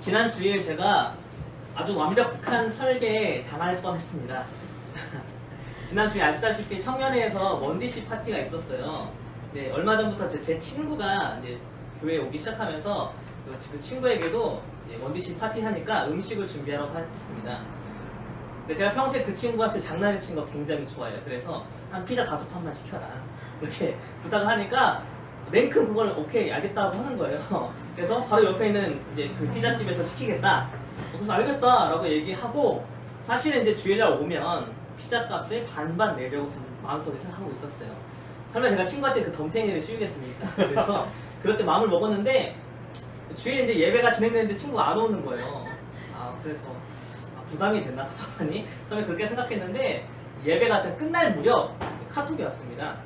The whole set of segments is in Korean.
지난 주일 제가 아주 완벽한 설계에 당할 뻔했습니다. 지난 주에 아시다시피 청년회에서 원디시 파티가 있었어요. 네, 얼마 전부터 제, 제 친구가 이제 교회에 오기 시작하면서 그, 그 친구에게도 원디시 파티 하니까 음식을 준비하라고 했습니다. 근데 제가 평소에 그 친구한테 장난을 친 거 굉장히 좋아해요. 그래서 한 피자 다섯 판만 시켜라. 이렇게 부탁을 하니까 냉큼 그걸 오케이 알겠다고 하는 거예요. 그래서 바로 옆에 있는 이제 그 피자집에서 시키겠다. 그래서 알겠다라고 얘기하고 사실은 이제 주일날 오면 피자 값을 반반 내려고 저는 마음속에 생각하고 있었어요. 설마 제가 친구한테 그 덤탱이를 씌우겠습니까? 그래서 그렇게 마음을 먹었는데 주일 이제 예배가 진행되는데 친구가 안 오는 거예요. 아 그래서 아, 부담이 됐나 사관이 처음에 그렇게 생각했는데 예배가 좀 끝날 무렵 카톡이 왔습니다.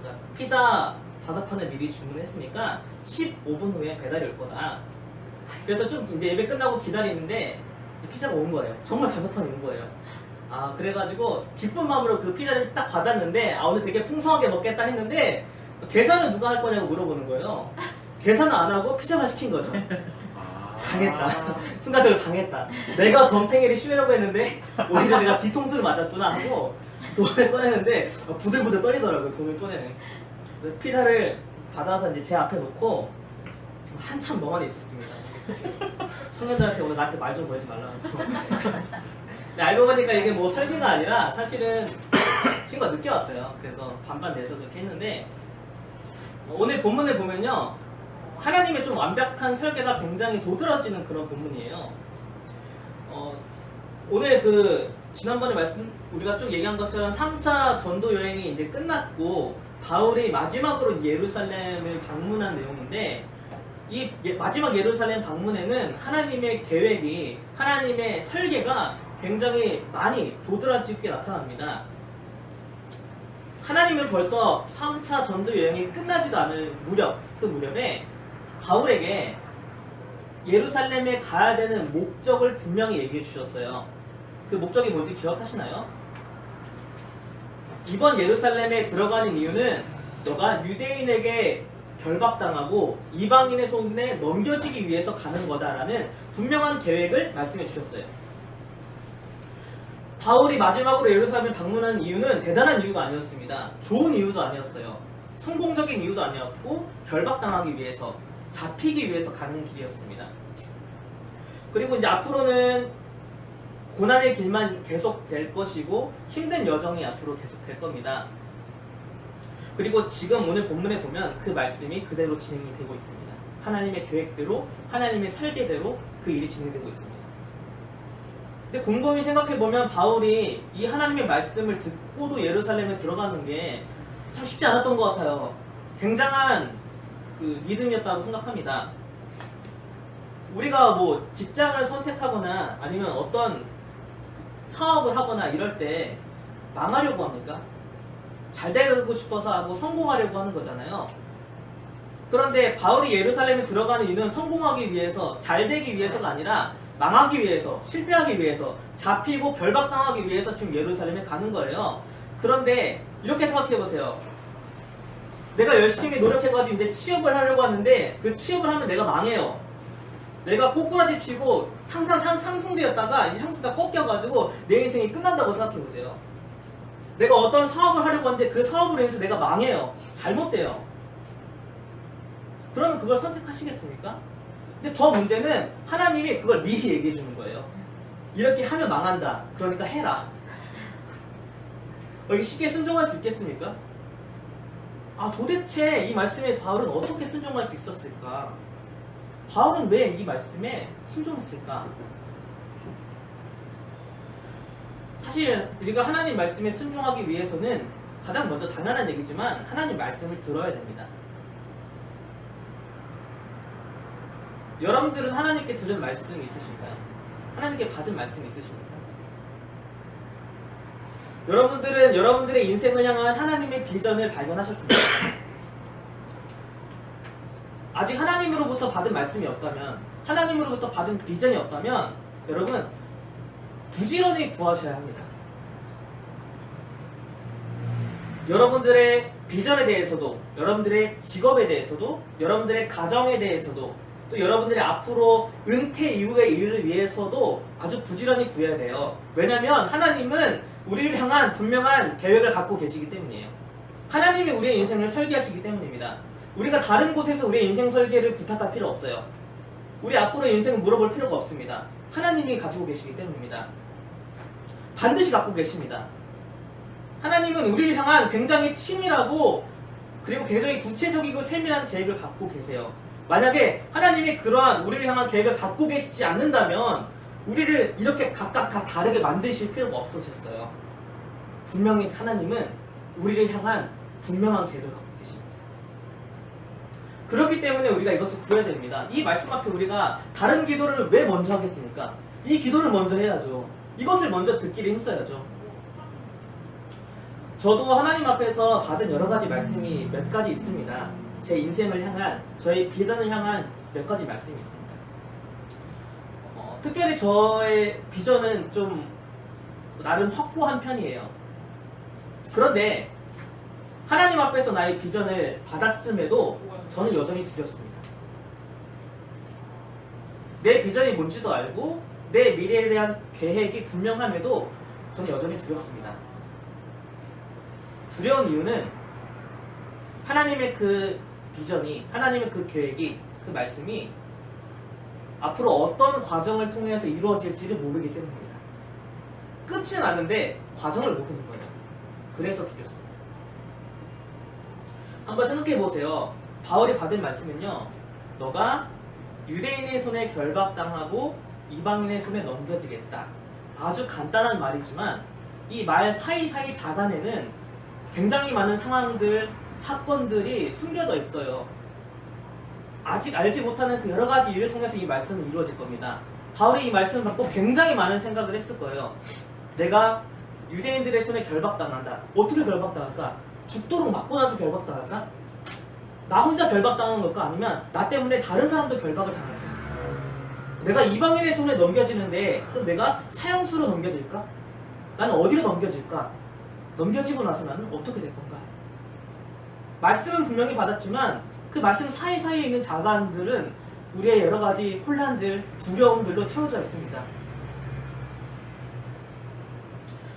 그러니까 피자 다섯 판을 미리 주문했으니까 15분 후에 배달이 올 거다. 그래서 좀 이제 예배 끝나고 기다리는데 피자가 온 거예요. 정말 다섯 판이 온 거예요. 아 그래가지고 기쁜 마음으로 그 피자를 딱 받았는데 아 오늘 되게 풍성하게 먹겠다 했는데 계산은 누가 할 거냐고 물어보는 거예요. 계산은 안 하고 피자만 시킨 거죠. 당했다. 순간적으로 당했다. 내가 덤탱이를 씌우려고 했는데 오히려 내가 뒤통수를 맞았구나 하고 돈을 꺼내는데 부들부들 떨리더라고요. 돈을 꺼내네. 그래서 피자를 받아서 이제 제 앞에 놓고 한참 멍하니 있었습니다. 청년들한테 오늘 나한테 말 좀 걸지 말라고. 근데 알고 보니까 이게 뭐 설계가 아니라 사실은 친구가 늦게 왔어요. 그래서 반반 내서 그렇게 했는데 오늘 본문을 보면요. 하나님의 좀 완벽한 설계가 굉장히 도드라지는 그런 본문이에요. 어, 오늘 그 지난번에 말씀 우리가 쭉 얘기한 것처럼 3차 전도 여행이 이제 끝났고 바울이 마지막으로 예루살렘을 방문한 내용인데 이 예- 마지막 예루살렘 방문에는 하나님의 계획이 하나님의 설계가 굉장히 많이 도드라지게 나타납니다. 하나님은 벌써 3차 전도 여행이 끝나지도 않을 무렵 그 무렵에 바울에게 예루살렘에 가야 되는 목적을 분명히 얘기해 주셨어요. 그 목적이 뭔지 기억하시나요? 이번 예루살렘에 들어가는 이유는 너가 유대인에게 결박당하고 이방인의 손에 넘겨지기 위해서 가는 거다라는 분명한 계획을 말씀해 주셨어요. 바울이 마지막으로 예루살렘을 방문한 이유는 대단한 이유가 아니었습니다. 좋은 이유도 아니었어요. 성공적인 이유도 아니었고 결박당하기 위해서 잡히기 위해서 가는 길이었습니다. 그리고 이제 앞으로는 고난의 길만 계속 될 것이고 힘든 여정이 앞으로 계속 될 겁니다. 그리고 지금 오늘 본문에 보면 그 말씀이 그대로 진행이 되고 있습니다. 하나님의 계획대로, 하나님의 설계대로 그 일이 진행되고 있습니다. 근데 곰곰이 생각해 보면 바울이 이 하나님의 말씀을 듣고도 예루살렘에 들어가는 게 참 쉽지 않았던 것 같아요. 굉장한 그 믿음이었다고 생각합니다. 우리가 뭐 직장을 선택하거나 아니면 어떤 사업을 하거나 이럴 때 망하려고 합니까? 잘 되고 싶어서 하고 성공하려고 하는 거잖아요. 그런데 바울이 예루살렘에 들어가는 이유는 성공하기 위해서, 잘 되기 위해서가 아니라 망하기 위해서, 실패하기 위해서, 잡히고 결박당하기 위해서 지금 예루살렘에 가는 거예요. 그런데 이렇게 생각해 보세요. 내가 열심히 노력해가지고 이제 취업을 하려고 하는데 그 취업을 하면 내가 망해요. 내가 꼬꾸라지 치고 항상 상, 상승세였다가 이 상승가 꺾여가지고 내 인생이 끝난다고 생각해 보세요. 내가 어떤 사업을 하려고 하는데 그 사업으로 인해서 내가 망해요. 잘못돼요. 그러면 그걸 선택하시겠습니까? 근데 더 문제는 하나님이 그걸 미리 얘기해 주는 거예요. 이렇게 하면 망한다. 그러니까 해라. 여기 쉽게 순종할 수 있겠습니까? 아 도대체 이 말씀에 바울은 어떻게 순종할 수 있었을까? 바울은 왜 이 말씀에 순종했을까? 사실 우리가 하나님 말씀에 순종하기 위해서는 가장 먼저 당연한 얘기지만 하나님 말씀을 들어야 됩니다. 여러분들은 하나님께 들은 말씀 있으신가요? 하나님께 받은 말씀 있으십니까? 여러분들은 여러분들의 인생을 향한 하나님의 비전을 발견하셨습니까? 아직 하나님으로부터 받은 말씀이 없다면, 하나님으로부터 받은 비전이 없다면, 여러분, 부지런히 구하셔야 합니다. 여러분들의 비전에 대해서도, 여러분들의 직업에 대해서도, 여러분들의 가정에 대해서도, 또또 여러분들이 앞으로 은퇴 이후의 일을 위해서도 아주 부지런히 구해야 돼요. 왜냐면 하나님은 우리를 향한 분명한 계획을 갖고 계시기 때문이에요. 하나님이 우리의 인생을 설계하시기 때문입니다. 우리가 다른 곳에서 우리의 인생 설계를 부탁할 필요 없어요. 우리 앞으로 인생 물어볼 필요가 없습니다. 하나님이 가지고 계시기 때문입니다. 반드시 갖고 계십니다. 하나님은 우리를 향한 굉장히 치밀하고 그리고 굉장히 구체적이고 세밀한 계획을 갖고 계세요. 만약에 하나님이 그러한 우리를 향한 계획을 갖고 계시지 않는다면 우리를 이렇게 각각 다 다르게 만드실 필요가 없으셨어요. 분명히 하나님은 우리를 향한 분명한 계획을 갖고 계십니다. 그렇기 때문에 우리가 이것을 구해야 됩니다. 이 말씀 앞에 우리가 다른 기도를 왜 먼저 하겠습니까? 이 기도를 먼저 해야죠. 이것을 먼저 듣기를 힘써야죠. 저도 하나님 앞에서 받은 여러 가지 말씀이 몇 가지 있습니다. 제 인생을 향한, 저의 비전을 향한 몇 가지 말씀이 있습니다. 어, 특별히 저의 비전은 좀 나름 확고한 편이에요. 그런데 하나님 앞에서 나의 비전을 받았음에도 저는 여전히 두렵습니다. 내 비전이 뭔지도 알고 내 미래에 대한 계획이 분명함에도 저는 여전히 두렵습니다. 두려운 이유는 하나님의 그 비전이, 하나님의 그 계획이, 그 말씀이 앞으로 어떤 과정을 통해서 이루어질지를 모르기 때문입니다. 끝은 아는데 과정을 모르는 거예요. 그래서 두렵습니다. 한번 생각해 보세요. 바울이 받은 말씀은요. 너가 유대인의 손에 결박당하고 이방인의 손에 넘겨지겠다. 아주 간단한 말이지만 이 말 사이사이 자간에는 굉장히 많은 상황들, 사건들이 숨겨져 있어요. 아직 알지 못하는 그 여러 가지 일을 통해서 이 말씀은 이루어질 겁니다. 바울이 이 말씀을 받고 굉장히 많은 생각을 했을 거예요. 내가 유대인들의 손에 결박당한다. 어떻게 결박당할까? 죽도록 맞고 나서 결박 당할까? 나 혼자 결박당한 걸까? 아니면 나 때문에 다른 사람도 결박을 당할까? 내가 이방인의 손에 넘겨지는데 그럼 내가 사형수로 넘겨질까? 나는 어디로 넘겨질까? 넘겨지고 나서 나는 어떻게 될 건가? 말씀은 분명히 받았지만 그 말씀 사이사이에 있는 자간들은 우리의 여러 가지 혼란들, 두려움들로 채워져 있습니다.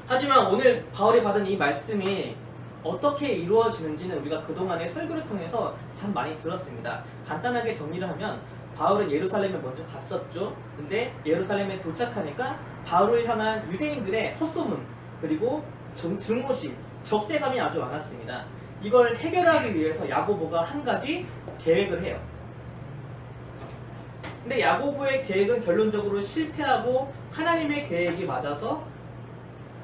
하지만 오늘 바울이 받은 이 말씀이 어떻게 이루어지는지는 우리가 그동안의 설교를 통해서 참 많이 들었습니다. 간단하게 정리를 하면 바울은 예루살렘에 먼저 갔었죠. 근데 예루살렘에 도착하니까 바울을 향한 유대인들의 헛소문 그리고 정- 증오심, 적대감이 아주 많았습니다. 이걸 해결하기 위해서 야고보가 한 가지 계획을 해요. 근데 야고보의 계획은 결론적으로 실패하고 하나님의 계획이 맞아서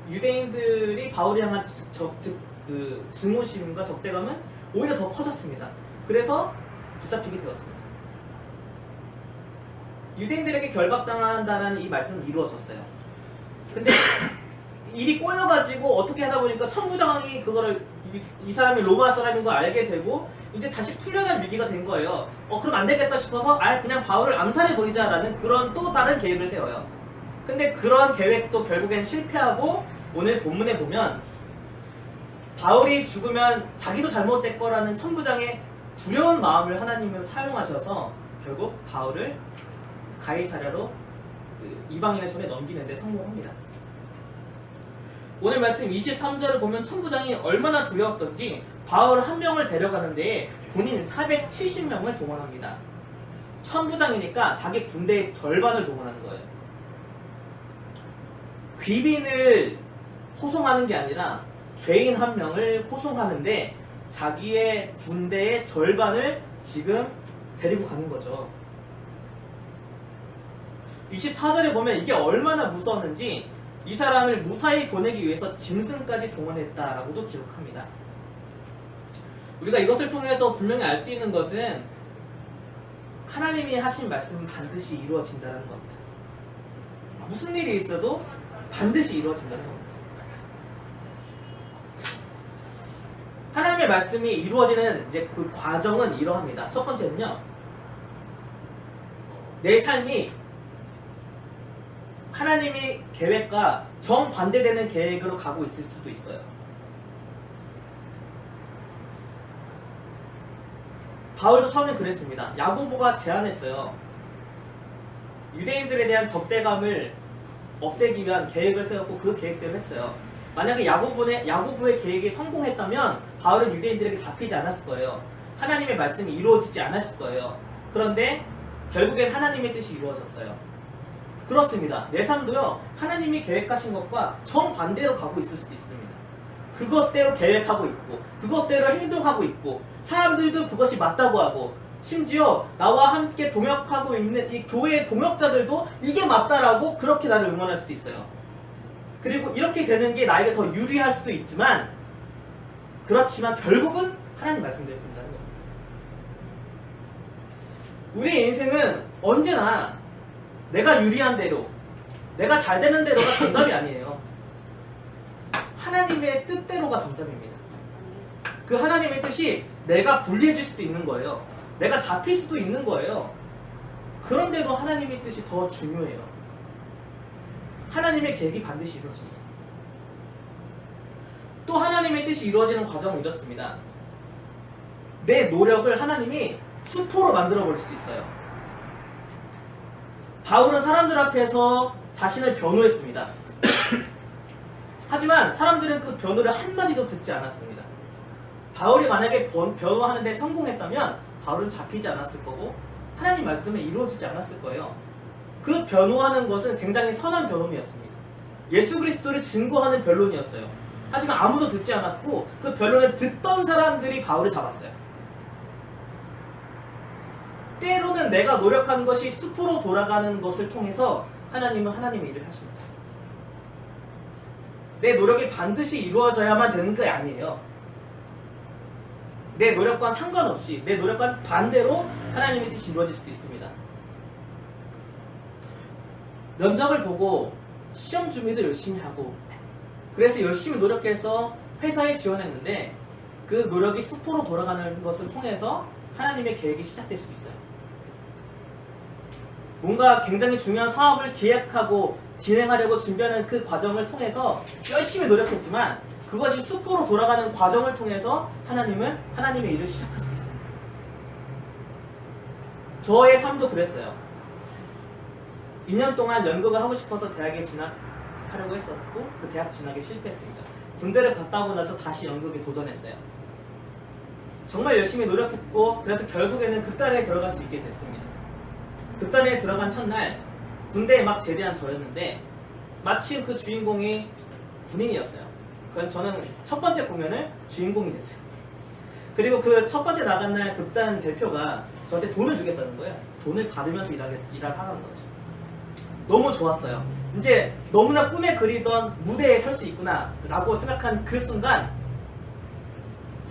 유대인들이 바울이 향한 적, 적, 즉, 그 증오심과 적대감은 오히려 더 커졌습니다. 그래서 붙잡히게 되었습니다. 유대인들에게 결박당한다는 이 말씀은 이루어졌어요. 근데 일이 꼬여가지고 어떻게 하다 보니까 천부장이 그거를 이, 이 사람이 로마 사람인 걸 알게 되고 이제 다시 풀려날 위기가 된 거예요. 어 그럼 안 되겠다 싶어서 아예 그냥 바울을 암살해 버리자라는 그런 또 다른 계획을 세워요. 근데 그런 계획도 결국엔 실패하고 오늘 본문에 보면 바울이 죽으면 자기도 잘못될 거라는 천부장의 두려운 마음을 하나님은 사용하셔서 결국 바울을 가이사랴로 그 이방인의 손에 넘기는데 성공합니다. 오늘 말씀 23절을 보면 천부장이 얼마나 두려웠던지 바울 한 명을 데려가는데 군인 470명을 동원합니다. 천부장이니까 자기 군대의 절반을 동원하는 거예요. 귀빈을 호송하는 게 아니라 죄인 한 명을 호송하는데 자기의 군대의 절반을 지금 데리고 가는 거죠. 24절에 보면 이게 얼마나 무서웠는지 이 사람을 무사히 보내기 위해서 짐승까지 동원했다라고도 기록합니다. 우리가 이것을 통해서 분명히 알 수 있는 것은 하나님이 하신 말씀은 반드시 이루어진다는 겁니다. 무슨 일이 있어도 반드시 이루어진다는 겁니다. 하나님의 말씀이 이루어지는 이제 그 과정은 이러합니다. 첫 번째는요. 내 삶이 하나님의 계획과 정반대되는 계획으로 가고 있을 수도 있어요. 바울도 처음에 그랬습니다. 야고보가 제안했어요. 유대인들에 대한 적대감을 없애기 위한 계획을 세웠고 그 계획대로 했어요. 만약에 야고보의, 야고보의 계획이 성공했다면 바울은 유대인들에게 잡히지 않았을 거예요. 하나님의 말씀이 이루어지지 않았을 거예요. 그런데 결국엔 하나님의 뜻이 이루어졌어요. 그렇습니다. 내 삶도요, 하나님이 계획하신 것과 정반대로 가고 있을 수도 있습니다. 그것대로 계획하고 있고, 그것대로 행동하고 있고, 사람들도 그것이 맞다고 하고, 심지어 나와 함께 동역하고 있는 이 교회의 동역자들도 이게 맞다라고 그렇게 나를 응원할 수도 있어요. 그리고 이렇게 되는 게 나에게 더 유리할 수도 있지만, 그렇지만 결국은 하나님 말씀대로 된다는 거예요. 우리의 인생은 언제나 내가 유리한 대로, 내가 잘 되는 대로가 정답이 아니에요. 하나님의 뜻대로가 정답입니다. 그 하나님의 뜻이 내가 불리해질 수도 있는 거예요. 내가 잡힐 수도 있는 거예요. 그런데도 하나님의 뜻이 더 중요해요. 하나님의 계획이 반드시 이루어집니다. 또 하나님의 뜻이 이루어지는 과정은 이렇습니다. 내 노력을 하나님이 수포로 만들어 버릴 수 있어요. 바울은 사람들 앞에서 자신을 변호했습니다. 하지만 사람들은 그 변호를 한마디도 듣지 않았습니다. 바울이 만약에 변, 변호하는데 성공했다면 바울은 잡히지 않았을 거고 하나님 말씀은 이루어지지 않았을 거예요. 그 변호하는 것은 굉장히 선한 변론이었습니다. 예수 그리스도를 증거하는 변론이었어요. 하지만 아무도 듣지 않았고 그 변론을 듣던 사람들이 바울을 잡았어요. 때로는 내가 노력한 것이 숲으로 돌아가는 것을 통해서 하나님은 하나님의 일을 하십니다. 내 노력이 반드시 이루어져야만 되는 게 아니에요. 내 노력과 상관없이 내 노력과 반대로 하나님의 뜻이 이루어질 수도 있습니다. 면접을 보고 시험 준비도 열심히 하고 그래서 열심히 노력해서 회사에 지원했는데 그 노력이 수포로 돌아가는 것을 통해서 하나님의 계획이 시작될 수도 있어요. 뭔가 굉장히 중요한 사업을 기획하고 진행하려고 준비하는 그 과정을 통해서 열심히 노력했지만 그것이 숲으로 돌아가는 과정을 통해서 하나님은 하나님의 일을 시작할 수 있습니다. 저의 삶도 그랬어요. 2년 동안 연극을 하고 싶어서 대학에 진학하려고 했었고 그 대학 진학에 실패했습니다. 군대를 갔다 오고 나서 다시 연극에 도전했어요. 정말 열심히 노력했고 그래서 결국에는 극단에 들어갈 수 있게 됐습니다. 극단에 들어간 첫날 군대에 막 제대한 저였는데 마침 그 주인공이 군인이었어요. 그건 저는 첫 번째 공연을 주인공이 됐어요. 그리고 그 첫 번째 나간 날 극단 대표가 저한테 돈을 주겠다는 거예요. 돈을 받으면서 일하게, 일을 하라는 거죠. 너무 좋았어요. 이제 너무나 꿈에 그리던 무대에 설 수 있구나 라고 생각한 그 순간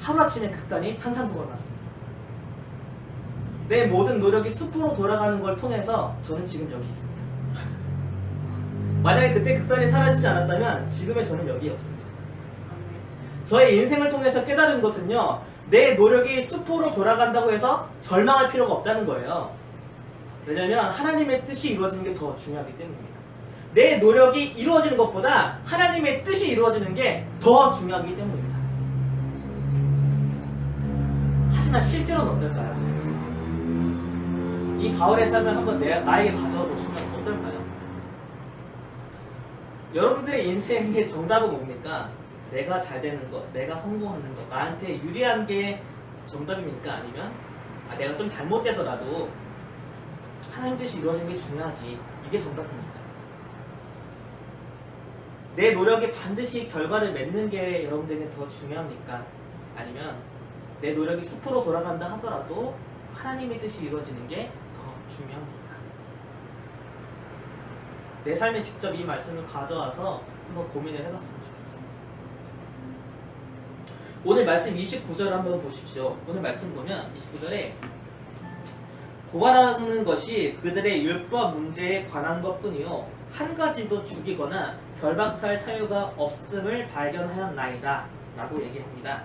하루아침에 극단이 산산조각 났습니다. 내 모든 노력이 숲으로 돌아가는 걸 통해서 저는 지금 여기 있습니다. 만약에 그때 극단이 사라지지 않았다면 지금의 저는 여기에 없습니다. 저의 인생을 통해서 깨달은 것은요, 내 노력이 숲으로 돌아간다고 해서 절망할 필요가 없다는 거예요. 왜냐면 하나님의 뜻이 이루어지는 게 더 중요하기 때문입니다. 내 노력이 이루어지는 것보다 하나님의 뜻이 이루어지는 게 더 중요하기 때문입니다. 하지만 실제로는 어떨까요? 이 가을의 삶을 한번 내, 나에게 가져와 보시면 어떨까요? 여러분들의 인생의 정답은 뭡니까? 내가 잘 되는 것, 내가 성공하는 것, 나한테 유리한 게 정답입니까? 아니면 아, 내가 좀 잘못되더라도 하나님 뜻이 이루어지는 게 중요하지. 이게 정답입니까? 내 노력이 반드시 결과를 맺는 게 여러분들에게 더 중요합니까? 아니면 내 노력이 숲으로 돌아간다 하더라도 하나님의 뜻이 이루어지는 게 더 중요합니까? 내 삶에 직접 이 말씀을 가져와서 한번 고민을 해봤으면 좋겠습니다. 오늘 말씀 29절 한번 보십시오. 오늘 말씀 보면 29절에 고발하는 것이 그들의 율법 문제에 관한 것뿐이요 한 가지도 죽이거나 결박할 사유가 없음을 발견하였나이다 라고 얘기합니다.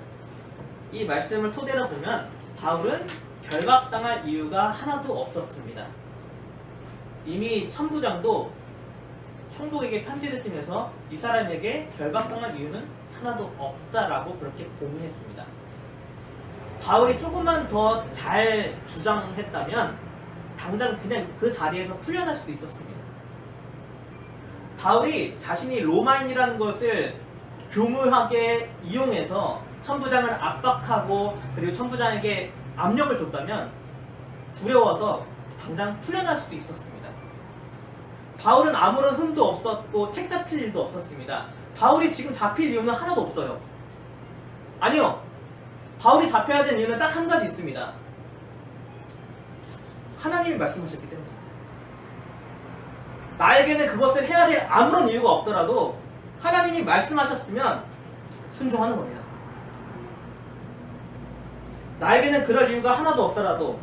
이 말씀을 토대로 보면 바울은 결박당할 이유가 하나도 없었습니다. 이미 천부장도 총독에게 편지를 쓰면서 이 사람에게 결박당할 이유는 하나도 없다라고 그렇게 고문했습니다. 바울이 조금만 더 잘 주장했다면 당장 그냥 그 자리에서 풀려날 수도 있었습니다. 바울이 자신이 로마인이라는 것을 교묘하게 이용해서 천부장을 압박하고 그리고 천부장에게 압력을 줬다면 두려워서 당장 풀려날 수도 있었습니다. 바울은 아무런 흠도 없었고 책 잡힐 일도 없었습니다. 바울이 지금 잡힐 이유는 하나도 없어요. 아니요. 바울이 잡혀야 되는 이유는 딱 한 가지 있습니다. 하나님이 말씀하셨기 때문에. 나에게는 그것을 해야 될 아무런 이유가 없더라도 하나님이 말씀하셨으면 순종하는 겁니다. 나에게는 그럴 이유가 하나도 없더라도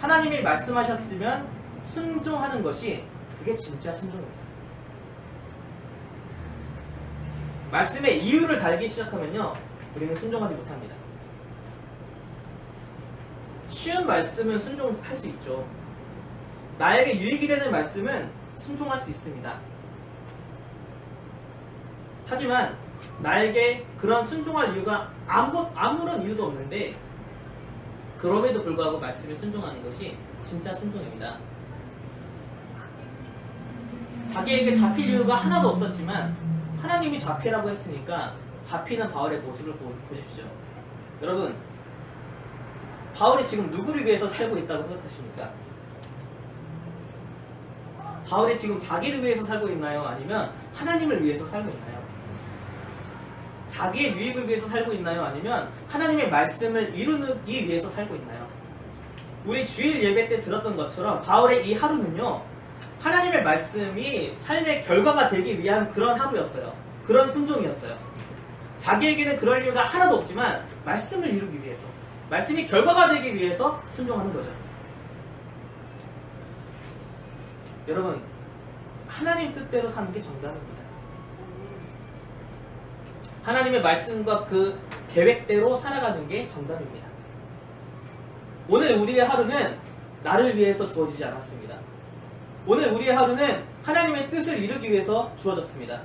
하나님이 말씀하셨으면 순종하는 것이 그게 진짜 순종입니다. 말씀에 이유를 달기 시작하면요, 우리는 순종하지 못합니다. 쉬운 말씀은 순종할 수 있죠. 나에게 유익이 되는 말씀은 순종할 수 있습니다. 하지만 나에게 그런 순종할 이유가 아무, 아무런 이유도 없는데 그럼에도 불구하고 말씀에 순종하는 것이 진짜 순종입니다. 자기에게 잡힐 이유가 하나도 없었지만 하나님이 잡히라고 했으니까 잡히는 바울의 모습을 보, 보십시오. 여러분, 바울이 지금 누구를 위해서 살고 있다고 생각하십니까? 바울이 지금 자기를 위해서 살고 있나요? 아니면 하나님을 위해서 살고 있나요? 자기의 유익을 위해서 살고 있나요? 아니면 하나님의 말씀을 이루기 위해서 살고 있나요? 우리 주일 예배 때 들었던 것처럼 바울의 이 하루는요, 하나님의 말씀이 삶의 결과가 되기 위한 그런 하루였어요. 그런 순종이었어요. 자기에게는 그럴 이유가 하나도 없지만 말씀을 이루기 위해서, 말씀이 결과가 되기 위해서 순종하는 거죠. 여러분, 하나님 뜻대로 사는 게 정답입니다. 하나님의 말씀과 그 계획대로 살아가는 게 정답입니다. 오늘 우리의 하루는 나를 위해서 주어지지 않았습니다. 오늘 우리의 하루는 하나님의 뜻을 이루기 위해서 주어졌습니다.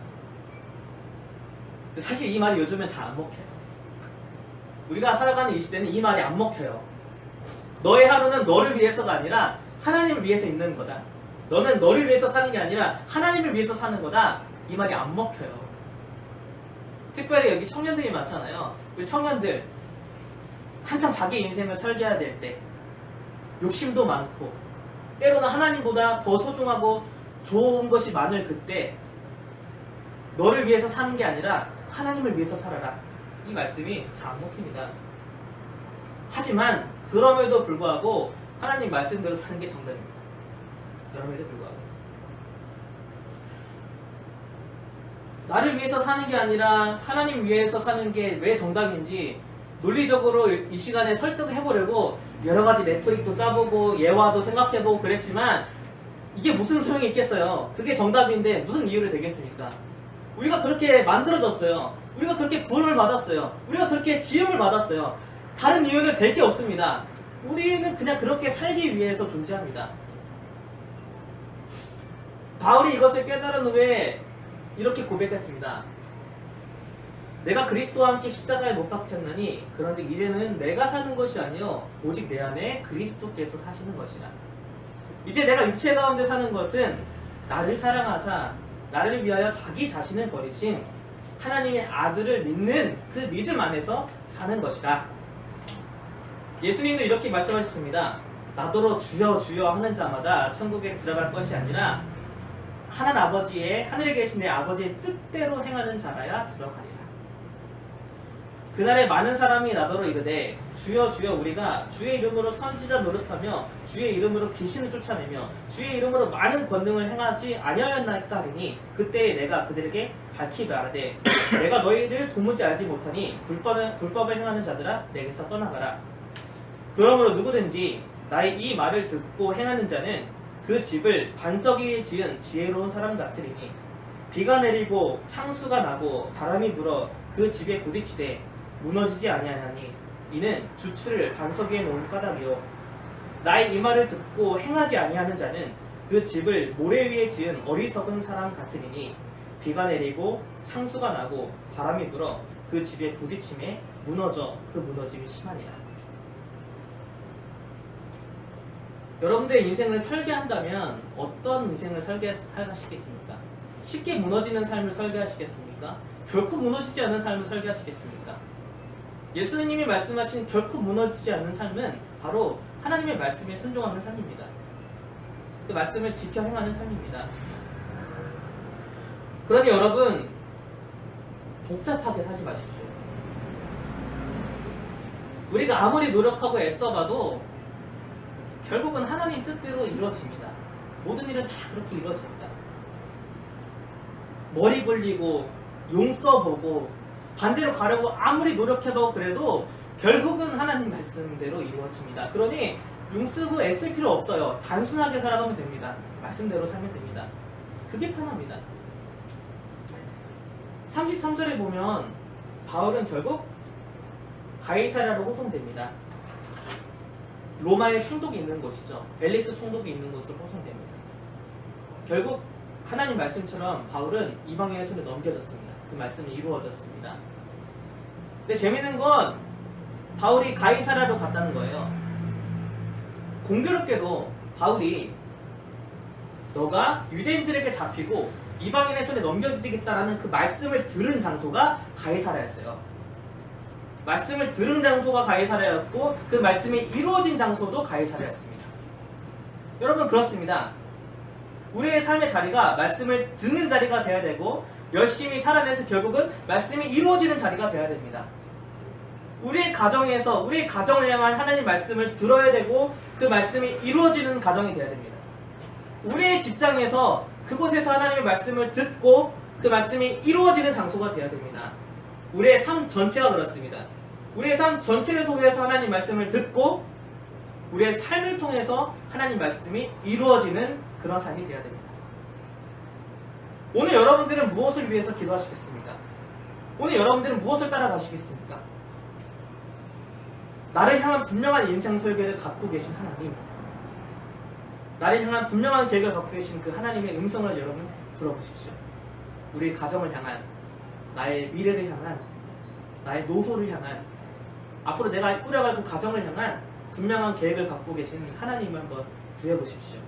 사실 이 말이 요즘엔 잘 안 먹혀요. 우리가 살아가는 이 시대는 이 말이 안 먹혀요. 너의 하루는 너를 위해서가 아니라 하나님을 위해서 있는 거다. 너는 너를 위해서 사는 게 아니라 하나님을 위해서 사는 거다. 이 말이 안 먹혀요. 특별히 여기 청년들이 많잖아요. 우리 청년들 한창 자기 인생을 설계해야 될 때 욕심도 많고 때로는 하나님보다 더 소중하고 좋은 것이 많을 그때 너를 위해서 사는 게 아니라 하나님을 위해서 살아라. 이 말씀이 잘 안 먹힙니다. 하지만 그럼에도 불구하고 하나님 말씀대로 사는 게 정답입니다. 그럼에도 불구하고 나를 위해서 사는 게 아니라 하나님 위해서 사는 게 왜 정답인지 논리적으로 이 시간에 설득을 해보려고 여러 가지 레토릭도 짜보고 예화도 생각해보고 그랬지만 이게 무슨 소용이 있겠어요? 그게 정답인데 무슨 이유를 되겠습니까? 우리가 그렇게 만들어졌어요. 우리가 그렇게 구원을 받았어요. 우리가 그렇게 지음을 받았어요. 다른 이유는 될 게 없습니다. 우리는 그냥 그렇게 살기 위해서 존재합니다. 바울이 이것을 깨달은 후에 이렇게 고백했습니다. 내가 그리스도와 함께 십자가에 못 박혔나니 그런즉 이제는 내가 사는 것이 아니요 오직 내 안에 그리스도께서 사시는 것이라. 이제 내가 육체 가운데 사는 것은 나를 사랑하사 나를 위하여 자기 자신을 버리신 하나님의 아들을 믿는 그 믿음 안에서 사는 것이다. 예수님도 이렇게 말씀하셨습니다. 나더러 주여 주여 하는 자마다 천국에 들어갈 것이 아니라 하나님 아버지의 하늘에 계신 내 아버지의 뜻대로 행하는 자라야 들어가리라. 그날에 많은 사람이 나더러 이르되 주여 주여 우리가 주의 이름으로 선지자 노릇하며 주의 이름으로 귀신을 쫓아내며 주의 이름으로 많은 권능을 행하지 아니하였나이까 하리니 그때 내가 그들에게 밝히 말하되 내가 너희를 도무지 알지 못하니 불법을, 불법을 행하는 자들아 내게서 떠나가라. 그러므로 누구든지 나의 이 말을 듣고 행하는 자는 그 집을 반석 위에 지은 지혜로운 사람 같으리니 비가 내리고 창수가 나고 바람이 불어 그 집에 부딪히되 무너지지 아니하니 이는 주추를 반석 위에 놓은 까닭이요 나의 이 말을 듣고 행하지 아니하는 자는 그 집을 모래 위에 지은 어리석은 사람 같으니 비가 내리고 창수가 나고 바람이 불어 그 집에 부딪힘에 무너져 그 무너짐이 심하니라 여러분들의 인생을 설계한다면 어떤 인생을 설계하시겠습니까? 쉽게 무너지는 삶을 설계하시겠습니까? 결코 무너지지 않는 삶을 설계하시겠습니까? 예수님이 말씀하신 결코 무너지지 않는 삶은 바로 하나님의 말씀에 순종하는 삶입니다. 그 말씀을 지켜 행하는 삶입니다. 그러니 여러분 복잡하게 사지 마십시오. 우리가 아무리 노력하고 애써봐도 결국은 하나님 뜻대로 이루어집니다. 모든 일은 다 그렇게 이루어집니다. 머리 굴리고 용 써보고 반대로 가려고 아무리 노력해보고 그래도 결국은 하나님 말씀대로 이루어집니다. 그러니 용 쓰고 애쓸 필요 없어요. 단순하게 살아가면 됩니다. 말씀대로 살면 됩니다. 그게 편합니다. 33절에 보면 바울은 결국 가이사라로 호송됩니다. 로마에 총독이 있는 곳이죠. 벨리스 총독이 있는 곳으로 호송됩니다. 결국 하나님 말씀처럼 바울은 이방인의 손에 넘겨졌습니다. 그 말씀이 이루어졌습니다. 근데 재밌는 건 바울이 가이사라로 갔다는 거예요. 공교롭게도 바울이 너가 유대인들에게 잡히고 이방인의 손에 넘겨지겠다라는 그 말씀을 들은 장소가 가이사라였어요. 말씀을 들은 장소가 가이사라였고 그 말씀이 이루어진 장소도 가이사라였습니다. 여러분 그렇습니다. 우리의 삶의 자리가 말씀을 듣는 자리가 돼야 되고 열심히 살아내서 결국은 말씀이 이루어지는 자리가 돼야 됩니다. 우리의 가정에서 우리의 가정을 향한 하나님 말씀을 들어야 되고 그 말씀이 이루어지는 가정이 돼야 됩니다. 우리의 직장에서 그곳에서 하나님의 말씀을 듣고 그 말씀이 이루어지는 장소가 돼야 됩니다. 우리의 삶 전체가 그렇습니다. 우리의 삶 전체를 통해서 하나님 말씀을 듣고 우리의 삶을 통해서 하나님 말씀이 이루어지는 그런 삶이 되어야 됩니다. 오늘 여러분들은 무엇을 위해서 기도하시겠습니까? 오늘 여러분들은 무엇을 따라가시겠습니까? 나를 향한 분명한 인생 설계를 갖고 계신 하나님, 나를 향한 분명한 계획을 갖고 계신 그 하나님의 음성을 여러분 들어보십시오. 우리 가정을 향한, 나의 미래를 향한, 나의 노후를 향한, 앞으로 내가 꾸려갈 그 가정을 향한 분명한 계획을 갖고 계신 하나님을 한번 구해보십시오.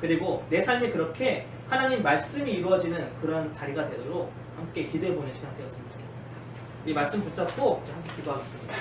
그리고 내 삶이 그렇게 하나님 말씀이 이루어지는 그런 자리가 되도록 함께 기도해보는 시간 되었으면 좋겠습니다. 이 말씀 붙잡고 함께 기도하겠습니다.